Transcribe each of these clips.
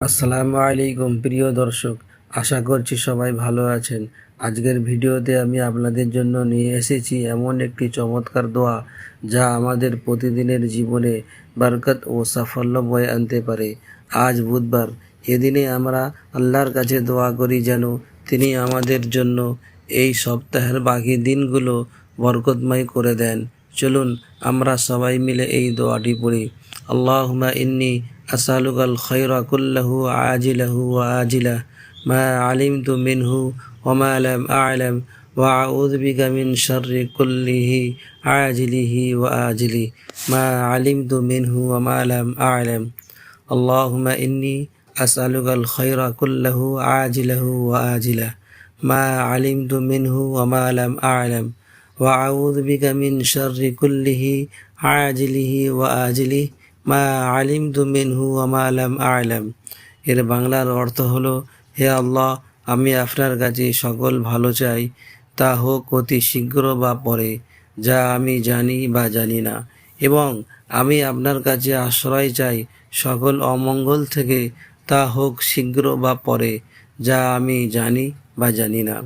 আসসালামু আলাইকুম, প্রিয় দর্শক। আশা করছি সবাই ভালো আছেন। আজকের ভিডিওতে আমি আপনাদের জন্য নিয়ে এসেছি এমন একটি চমৎকার দোয়া, যা আমাদের প্রতিদিনের জীবনে বরকত ও সাফল্য বয়ে আনতে পারে। আজ বুধবার, এদিনে আমরা আল্লাহর কাছে দোয়া করি যেন তিনি আমাদের জন্য এই সপ্তাহের বাকি দিনগুলো বরকতময় করে দেন। চলুন, আমরা সবাই মিলে এই দোয়াটি পড়ি। আল্লাহুমা ইন্নি أسألك الخير كله عاجله وآجله. ما علمت منه وما لم أعلم وأعوذ بك من شر كله عاجله وآجله. ما علمت منه وما لم أعلم. اللهم إني أسألك الخير كله عاجله وآجله. ما علمت منه وما لم أعلم وأعوذ بك من شر كله عاجله وآجله. মা আলিমতু মিনহু আমা লাম আ'লাম। এর বাংলার অর্থ হলো, হে আল্লাহ, আমি আপনার কাছে সকল ভালো চাই, তা হোক অতি শীঘ্র বা পরে, যা আমি জানি বা জানি না। এবং আমি আপনার কাছে আশ্রয় চাই সকল অমঙ্গল থেকে, তা হোক শীঘ্র বা পরে, যা আমি জানি বা জানি না।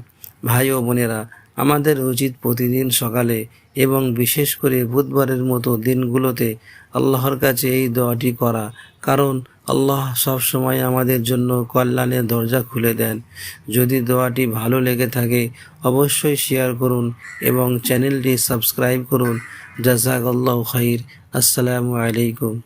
ভাই ও বোনেরা আমাদের উচিত প্রতিদিন সকালে এবং বিশেষ করে বুধবারের মতো দিনগুলোতে আল্লাহর কাছে এই দোয়াটি করা। কারণ আল্লাহ সব সময় আমাদের জন্য কল্যাণের দরজা খুলে দেন। যদি দোয়াটি ভালো লেগে থাকে, অবশ্যই শেয়ার করুন এবং চ্যানেলটি সাবস্ক্রাইব করুন। জাজাক আল্লাহ খাইর। আসসালামু আলাইকুম।